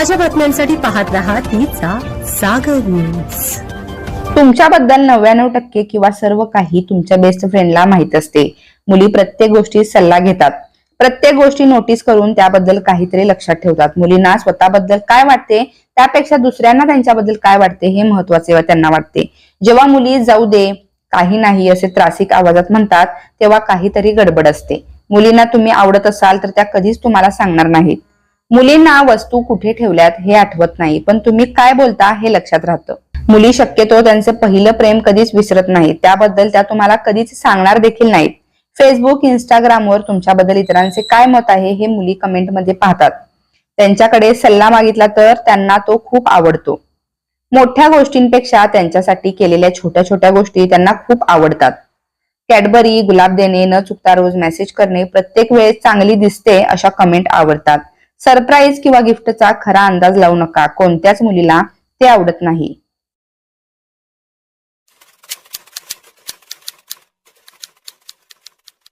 ताज्या बातम्यांसाठी पाहत राहा तिचा सागर न्यूज तुमच्याबद्दल नव्याण्णव टक्के किंवा सर्व काही तुमच्या बेस्ट फ्रेंडला माहीत असते. मुली प्रत्येक गोष्टी सल्ला घेतात. प्रत्येक गोष्टी नोटीस करून त्याबद्दल काहीतरी लक्षात ठेवतात. मुलींना स्वतःबद्दल काय वाटते? त्यापेक्षा दुसऱ्यांना त्यांच्याबद्दल काय वाटते? हे महत्त्वाचे त्यांना वाटते. जेव्हा मुली जाऊ दे काही नाही असे त्रासिक आवाजात म्हणतात तेव्हा काहीतरी गडबड असते. मुलींना तुम्ही आवडत असाल तर त्या कधीच तुम्हाला सांगणार नाहीत. मुलींना वस्तू कुठे ठेवल्यात हे आठवत नाही पण तुम्ही काय बोलता हे लक्षात राहतं. मुली शक्यतो त्यांचं पहिलं प्रेम कधीच विसरत नाही त्याबद्दल त्या तुम्हाला कधीच सांगणार देखील नाहीत. फेसबुक इंस्टाग्रामवर तुमच्याबद्दल इतरांचे काय मत आहे हे मुली कमेंटमध्ये पाहतात. त्यांच्याकडे सल्ला मागितला तर त्यांना तो खूप आवडतो. मोठ्या गोष्टींपेक्षा त्यांच्यासाठी केलेल्या छोट्या छोट्या गोष्टी त्यांना खूप आवडतात. कॅडबरी गुलाब देणे न चुकता रोज मेसेज करणे प्रत्येक वेळेस चांगली दिसते अशा कमेंट आवडतात. सरप्राईज किंवा गिफ्टचा खरा अंदाज लावू नका. कोणत्याच मुलीला ते आवडत नाही.